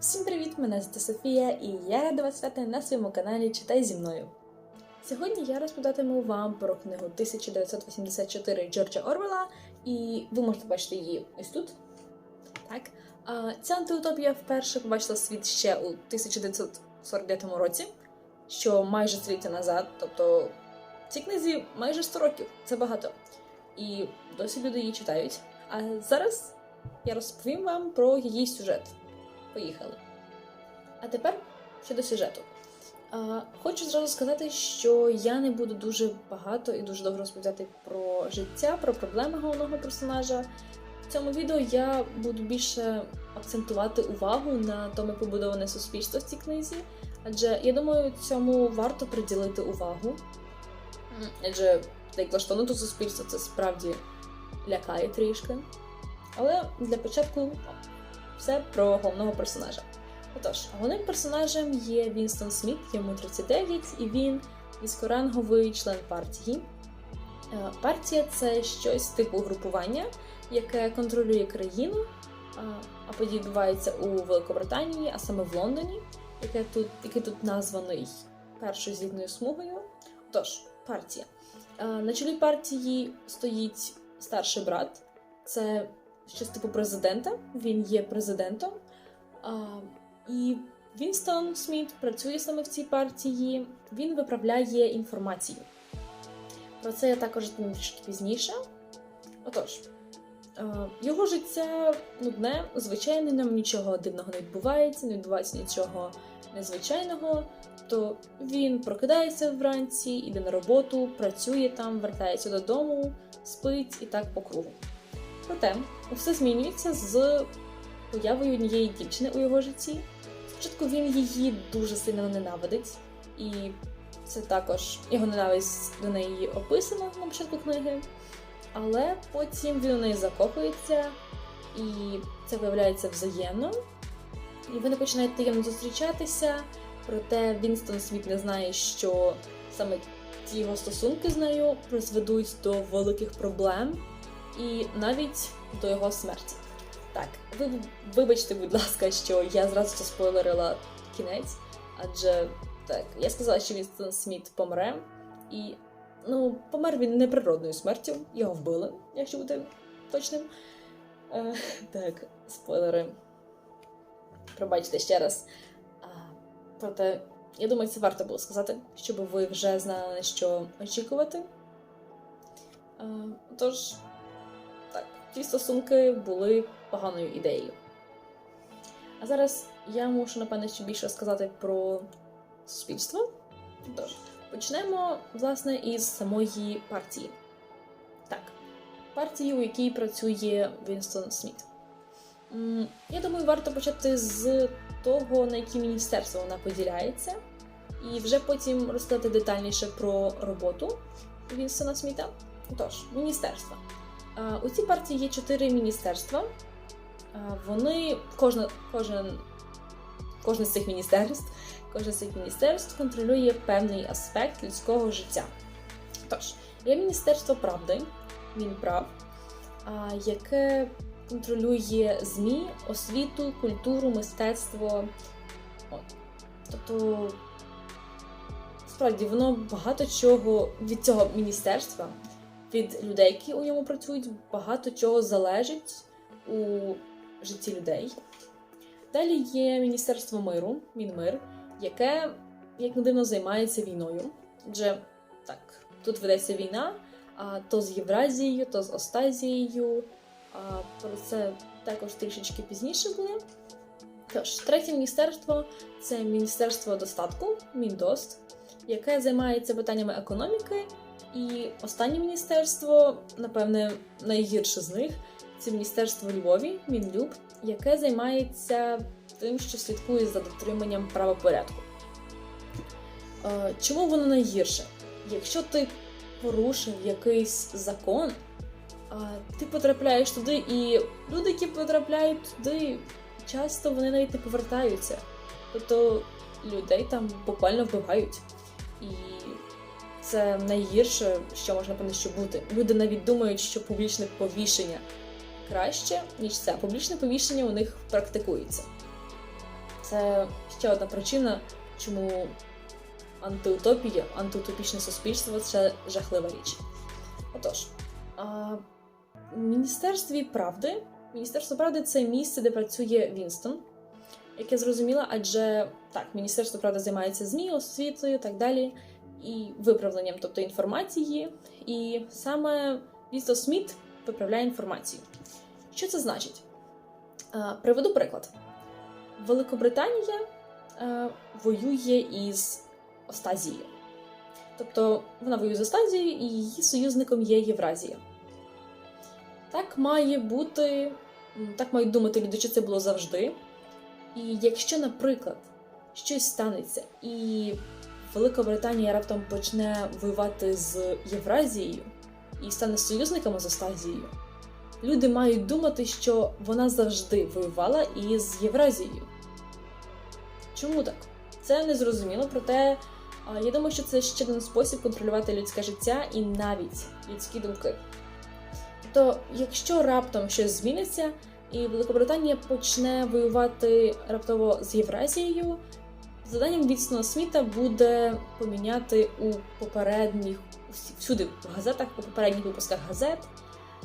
Всім привіт! Мене звати Софія, і я рада вас вітати на своєму каналі Читай зі мною. Сьогодні я розповідатиму вам про книгу 1984 Джорджа Орвела, і ви можете бачити її ось тут. Так. А, ця антиутопія вперше побачила світ ще у 1949 році, що майже століття назад, тобто цій книзі майже 100 років, це багато. І досі люди її читають. А зараз я розповім вам про її сюжет. Поїхали. А тепер щодо сюжету. Хочу зразу сказати, що я не буду дуже багато і дуже довго розповідати про життя, про проблеми головного персонажа. В цьому відео я буду більше акцентувати увагу на тому, побудоване суспільство в цій книзі. Адже я думаю, цьому варто приділити увагу. Адже як влаштоване суспільство це справді лякає трішки. Але для початку все про головного персонажа. Отож, головним персонажем є Вінстон Сміт, йому 39, і він низькоранговий член партії. Е, Партія це щось типу групування, яке контролює країну, а- події відбуваються у Великобританії, а саме в Лондоні, яке тут, який тут названий першою злітною смугою. Отож, партія. Е, На чолі партії стоїть старший брат, це щось типу президента. Він є президентом. А, і Вінстон Сміт працює саме в цій партії. Він виправляє інформацію. Про це я також розповім трішки пізніше. Отож, його життя нудне, звичайне, нам нічого дивного не відбувається, не відбувається нічого незвичайного. То він прокидається вранці, іде на роботу, працює там, вертається додому, спить і так по кругу. Проте все змінюється з появою однієї дівчини у його житті. Спочатку він її дуже сильно ненавидить, і це також його ненависть до неї описана на початку книги. Але потім він у неї закохується, і це виявляється взаємно. І вони починають таємно зустрічатися, проте Вінстон Сміт не знає, що саме ті його стосунки з нею призведуть до великих проблем і навіть до його смерті. Так, ви вибачте, будь ласка, що я зразу заспойлерила кінець, адже так, я сказала, що Вінстон Сміт помре, і ну, помер він неприродною смертю, його вбили, якщо бути точним. Е, так, спойлери. Пробачте ще раз. А, проте, я думаю, це варто було сказати, щоб ви вже знали, на що очікувати. А, тож, так, ті стосунки були поганою ідеєю. А зараз я мушу, напевне, ще більше розказати про суспільство. Тож, почнемо, власне, із самої партії. Так, партії, у якій працює Вінстон Сміт. Я думаю, варто почати з того, на які міністерства вона поділяється, і вже потім розказати детальніше про роботу Вінстона Сміта. Тож, міністерства. А, У цій партії є чотири міністерства. Вони кожна, кожен, кожне з цих міністерств, кожне з цих міністерств контролює певний аспект людського життя. Тож, є Міністерство правди, Мінправ, яке контролює ЗМІ, освіту, культуру, мистецтво. От. Тобто, справді, воно багато чого від цього міністерства від людей, які у ньому працюють, багато чого залежить у житті людей. Далі є Міністерство миру, Мінмир, яке, як не дивно, займається війною. Адже так, тут ведеться війна, а то з Євразією, то з Остазією. А про це також трішечки пізніше буде. Тож, третє міністерство це Міністерство достатку, Міндост, яке займається питаннями економіки і останнє міністерство, напевне, найгірше з них це міністерство Львові, Мінлюб, яке займається тим, що слідкує за дотриманням правопорядку. Е, Чому воно найгірше? Якщо ти порушив якийсь закон, ти потрапляєш туди, і люди, які потрапляють туди, часто вони навіть не повертаються. Тобто людей там буквально вбивають. І це найгірше, що можна певно, що бути. Люди навіть думають, що публічне повішення краще, ніж це. Публічне повішення у них практикується. це ще одна причина, чому антиутопія, антиутопічне суспільство це жахлива річ. Отож, а, в Міністерстві правди. Міністерство правди це місце, де працює Вінстон, яке зрозуміло, адже так, Міністерство правди займається ЗМІ, освітою і так далі, і виправленням, тобто інформації. І саме Вінстон Сміт виправляє інформацію. Що це значить? Приведу приклад. Великобританія е, воює із Остазією. Тобто вона воює з Остазією, і її союзником є Євразія. Так має бути, так мають думати люди, що це було завжди. І якщо, наприклад, щось станеться, і Велика Британія раптом почне воювати з Євразією і стане союзниками з Остазією, люди мають думати, що вона завжди воювала із Євразією. Чому так? Це незрозуміло, проте я думаю, що це ще один спосіб контролювати людське життя і навіть людські думки. Тобто, якщо раптом щось зміниться, і Великобританія почне воювати раптово з Євразією, заданням Вітсона Сміта буде поміняти у попередніх всюди в газетах, у попередніх випусках газет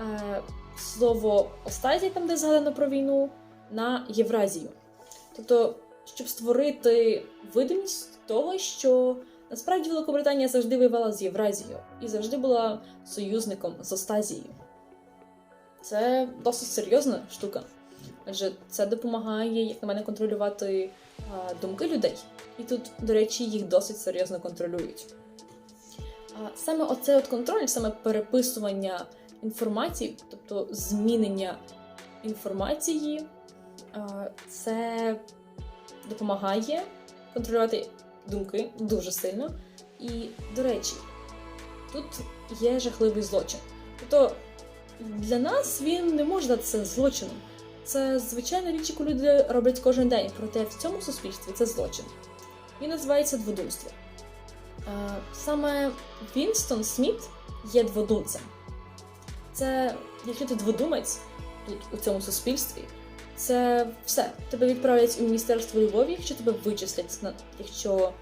е, слово Остазія, там де згадано про війну, на Євразію. Тобто, щоб створити видимість того, що насправді Великобританія завжди воювала з Євразією і завжди була союзником з Остазією. Це досить серйозна штука, адже це допомагає, як на мене, контролювати думки людей. І тут, до речі, їх досить серйозно контролюють. Саме оцей от контроль, саме переписування інформації, тобто змінення інформації, це допомагає контролювати думки дуже сильно. І, до речі, тут є жахливий злочин. Тобто для нас він не може датися злочином. Це звичайна річ, яку люди роблять кожен день, проте в цьому суспільстві це злочин. Він називається дводумство. Е, Саме Вінстон Сміт є дводумцем. Це, якщо ти дводумець тут у цьому суспільстві, це все. Тебе відправлять у Міністерство Любові, якщо тебе вичислять, якщо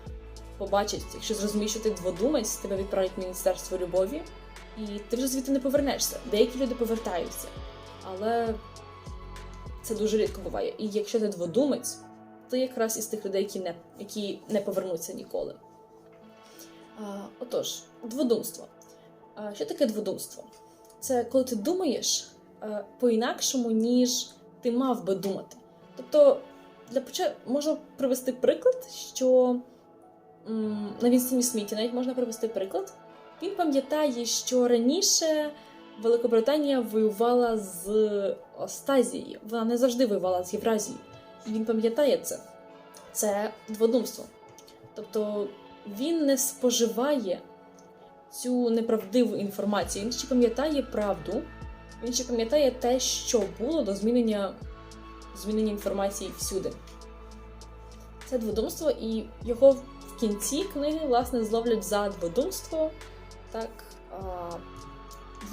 побачать, якщо зрозуміють, що ти дводумець, тебе відправлять в Міністерство Любові, і ти вже звідти не повернешся. Деякі люди повертаються, але це дуже рідко буває. І якщо ти дводумець, то якраз із тих людей, які не, які не повернуться ніколи. А, отож, дводумство. А, що таке дводумство? Це коли ти думаєш по-інакшому, ніж ти мав би думати. Тобто, для початку можна привести приклад, що м, на Вінстоні Сміті навіть можна привести приклад. Він пам'ятає, що раніше Великобританія воювала з Остазією. Вона не завжди воювала з Євразією. І він пам'ятає це. Це дводумство. Тобто він не споживає цю неправдиву інформацію. Він ще пам'ятає правду, він ще пам'ятає те, що було до змінення, змінення інформації всюди. Це дводумство, і його в кінці книги, власне, зловлять за дводумство. Так, а,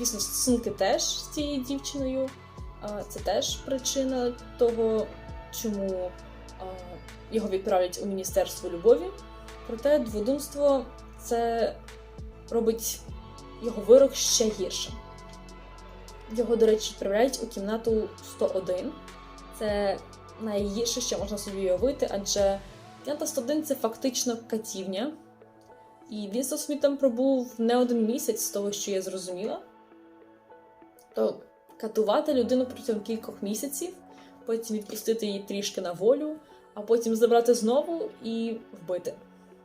звісно, стосунки теж з цією дівчиною. Це теж причина того, чому його відправлять у Міністерство любові. Проте дводумство це робить його вирок ще гіршим. Його, до речі, відправляють у кімнату 101. Це найгірше, що можна собі уявити, адже кімната 101 це фактично катівня. І Вінстон Сміт там пробув не один місяць з того, що я зрозуміла. То катувати людину протягом кількох місяців, потім відпустити її трішки на волю, а потім забрати знову і вбити.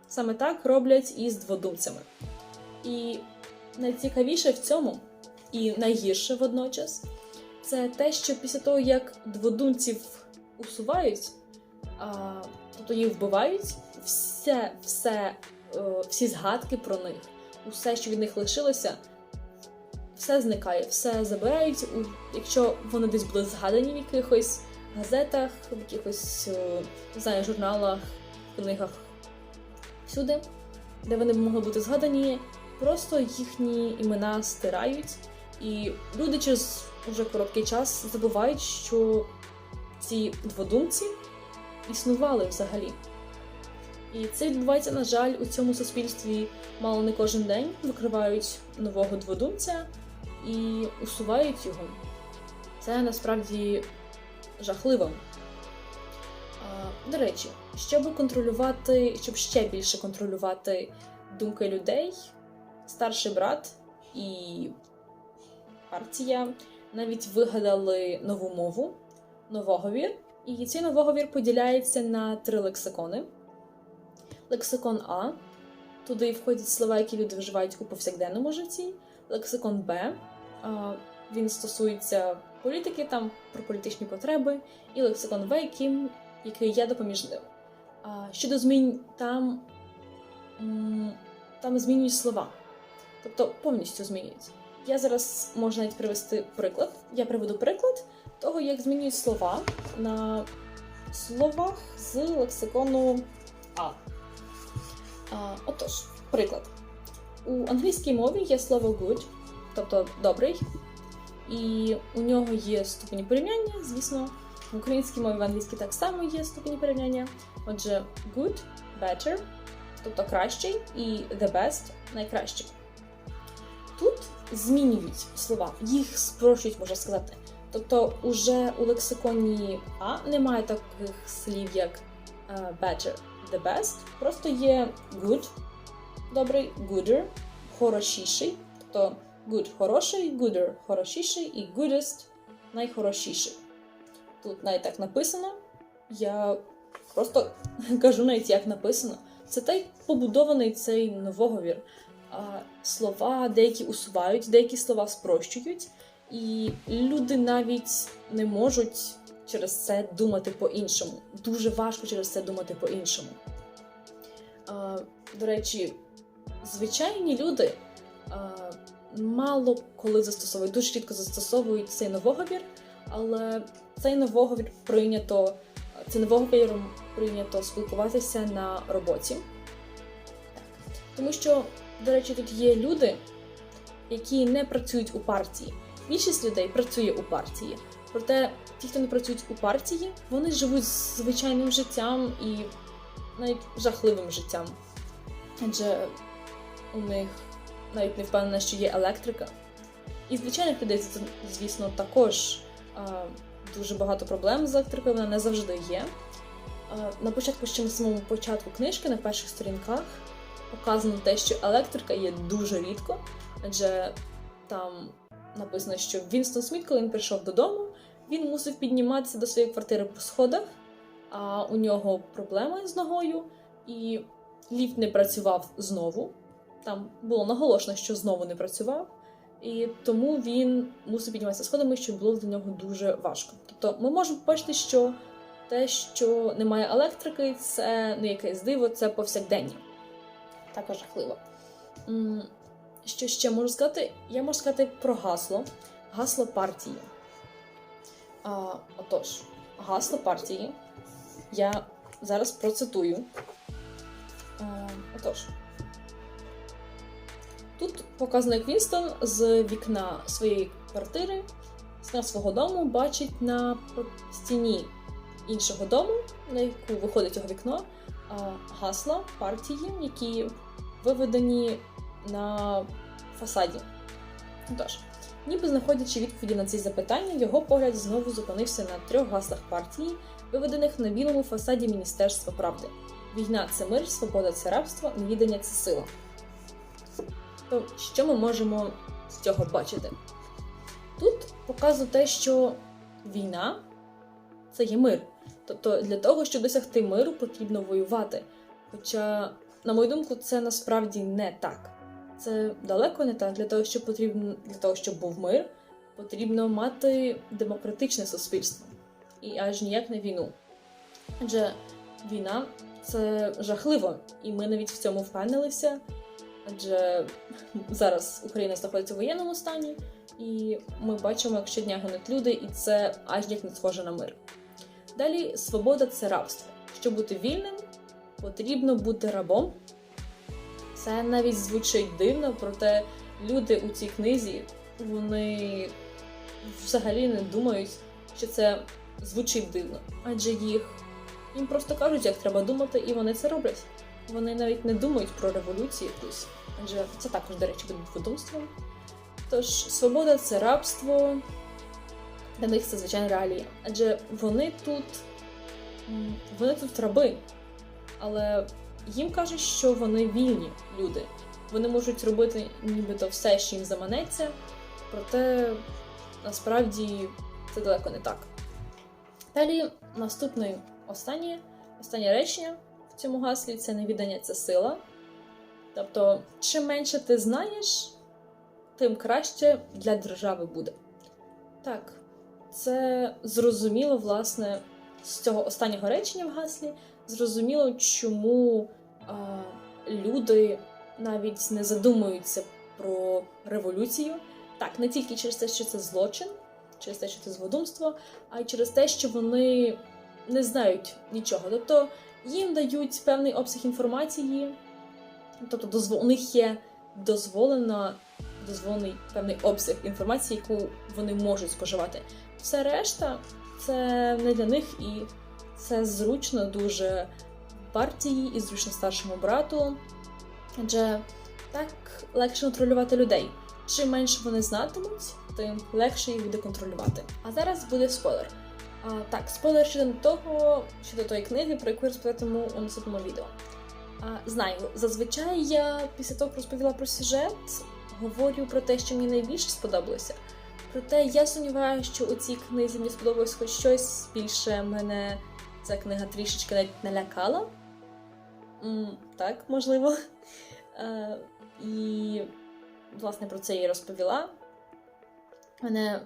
Саме так роблять і з дводумцями. І найцікавіше в цьому, і найгірше водночас, це те, що після того, як дводумців усувають, а, тобто їх вбивають, все, все, е, всі згадки про них, усе, що від них лишилося, все зникає, все забирають. Якщо вони десь були згадані в якихось газетах, в якихось е, не знаю, журналах, книгах, всюди, де вони могли бути згадані, просто їхні імена стирають, і люди через уже короткий час забувають, що ці дводумці існували взагалі. І це відбувається, на жаль, у цьому суспільстві мало не кожен день викривають нового дводумця і усувають його. Це насправді жахливо. До речі, щоб контролювати, щоб ще більше контролювати думки людей, старший брат і партія навіть вигадали нову мову, новоговір. І цей новоговір поділяється на три лексикони. Лексикон А. Туди входять слова, які люди вживають у повсякденному житті. Лексикон Б. Він стосується політики, там про політичні потреби, і лексикон В, яким, який є допоміжним. Щодо змін, там, там змінюють слова, тобто повністю змінюють. Я зараз можу навіть привести приклад. Я приведу приклад того, як змінюють слова на словах з лексикону А. А, отож, приклад. У англійській мові є слово good, тобто добрий, і у нього є ступені порівняння, звісно. В українській мові в англійській так само є ступені порівняння. Отже, good, better, тобто кращий, і the best найкращий. Тут змінюють слова, їх спрощують, можна сказати. Тобто, уже у лексиконі А немає таких слів, як е, better, the best. Просто є good, добрий, gooder, хорошіший. Тобто good хороший, gooder хорошіший і goodest найхорошіший. Тут навіть так написано. Я просто кажу навіть як написано. Це так побудований цей новоговір. Слова деякі усувають, деякі слова спрощують, і люди навіть не можуть через це думати по-іншому. Дуже важко через це думати по-іншому. До речі, звичайні люди мало коли застосовують, дуже рідко застосовують цей новоговір, але цей новоговір прийнято, цей новоговіром прийнято спілкуватися на роботі. Тому що, до речі, тут є люди, які не працюють у партії. Більшість людей працює у партії. Проте ті, хто не працюють у партії, вони живуть звичайним життям і навіть жахливим життям. Адже у них навіть не впевнена, що є електрика. І звичайних людей це, звісно, також а, дуже багато проблем з електрикою, вона не завжди є. А, на початку, ще на самому початку книжки, на перших сторінках, показано те, що електрика є дуже рідко, адже там написано, що Вінстон Сміт, коли він прийшов додому, він мусив підніматися до своєї квартири по сходах, а у нього проблеми з ногою, і ліфт не працював знову. Там було наголошено, що знову не працював, і тому він мусив підніматися сходами, що було для нього дуже важко. Тобто ми можемо побачити, що те, що немає електрики, це не якесь диво, це повсякдення. Також жахливо. Що ще можу сказати? Я можу сказати про гасло. Гасло партії. А, отож, гасло партії. Я зараз процитую. А, отож. Тут показано, як Вінстон з вікна своєї квартири, з свого дому, бачить на стіні іншого дому, на яку виходить його вікно, гасла партії, які виведені на фасаді. Тож, ніби знаходячи відповіді на ці запитання, його погляд знову зупинився на трьох гаслах партії, виведених на білому фасаді Міністерства правди. Війна це мир, свобода це рабство, невідання це сила. То що ми можемо з цього бачити? Тут показано те, що війна це є мир. Тобто для того, щоб досягти миру, потрібно воювати. Хоча, на мою думку, це насправді не так. Це далеко не так. Для того, щоб потрібно, для того, щоб був мир, потрібно мати демократичне суспільство і аж ніяк не війну. Адже війна це жахливо, і ми навіть в цьому впевнилися. Адже зараз Україна знаходиться в воєнному стані, і ми бачимо, як щодня гинуть люди, і це аж ніяк не схоже на мир. Далі свобода це рабство. Щоб бути вільним, потрібно бути рабом. Це навіть звучить дивно, проте люди у цій книзі вони взагалі не думають, що це звучить дивно, адже їх Їм просто кажуть, як треба думати, і вони це роблять. Вони навіть не думають про революцію якусь, адже це також, до речі, буде відомством. Тож свобода це рабство. Для них це звичайна реалія. Адже вони тут. Вони тут раби. Але їм кажуть, що вони вільні люди. Вони можуть робити нібито все, що їм заманеться, проте насправді це далеко не так. Далі наступне останнє, останнє речення цьому гаслі це невідання це сила. Тобто, чим менше ти знаєш, тим краще для держави буде. Так, це зрозуміло, власне, з цього останнього речення в гаслі. Зрозуміло, чому а, люди навіть не задумуються про революцію. Так, не тільки через те, що це злочин, через те, що це зводумство, а й через те, що вони не знають нічого. Тобто їм дають певний обсяг інформації, тобто дозво... у них є дозволена, дозволений певний обсяг інформації, яку вони можуть споживати. Все решта це не для них і це зручно дуже партії і зручно старшому брату. Адже так легше контролювати людей. Чим менше вони знатимуть, тим легше їх буде контролювати. А зараз буде спойлер. А, так, спойлер щодо того, щодо тої книги, про яку я розповідатиму у наступному відео. А, знаю, зазвичай я після того, як розповіла про сюжет, говорю про те, що мені найбільше сподобалося. Проте я сумніваюся, що у цій книзі мені сподобалось хоч щось більше мене ця книга трішечки навіть налякала. М, так, можливо. Е, і, власне, про це я розповіла. Мене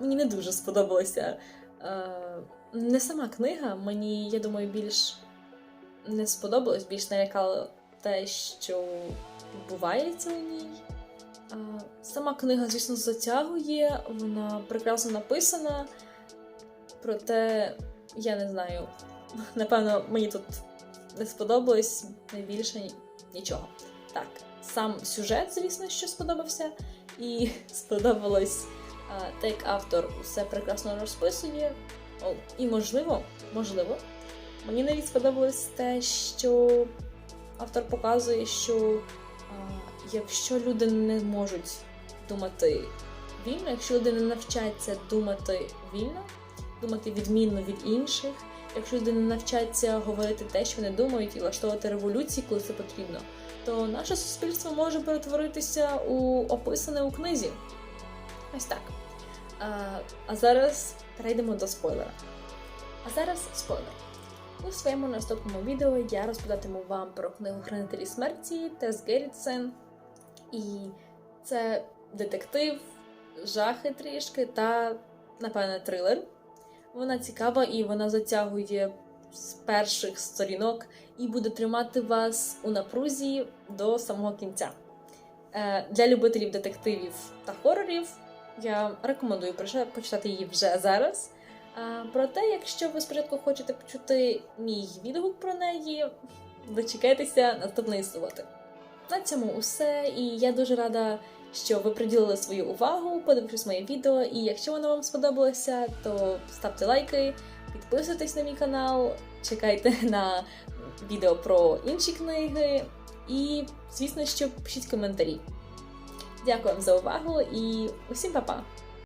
мені не дуже сподобалося. Е, не сама книга, мені, я думаю, більш не сподобалось, більш налякало те, що відбувається у ній. Е, Сама книга, звісно, затягує, вона прекрасно написана, проте я не знаю. Напевно, мені тут не сподобалось найбільше нічого. Так, сам сюжет, звісно, що сподобався, і сподобалось те, як автор все прекрасно розписує. І можливо, можливо, мені навіть сподобалось те, що автор показує, що якщо люди не можуть думати вільно, якщо люди не навчаться думати вільно, думати відмінно від інших, якщо люди не навчаться говорити те, що вони думають, і влаштовувати революції, коли це потрібно, то наше суспільство може перетворитися у описане у книзі. Ось так. А, зараз перейдемо до спойлера. А зараз спойлер. У своєму наступному відео я розповідатиму вам про книгу Хранителі смерті Тес Геррітсен. І це детектив, жахи трішки та, напевне, трилер. Вона цікава і вона затягує з перших сторінок і буде тримати вас у напрузі до самого кінця. Е, Для любителів детективів та хорорів я рекомендую почитати її вже зараз. Проте, якщо ви спочатку хочете почути мій відгук про неї, дочекайтеся наступної суботи. На цьому усе, і я дуже рада, що ви приділили свою увагу, подивившись моє відео. І якщо воно вам сподобалося, то ставте лайки, підписуйтесь на мій канал, чекайте на відео про інші книги. І, звісно, що пишіть коментарі. Дякую вам за увагу і усім па-па!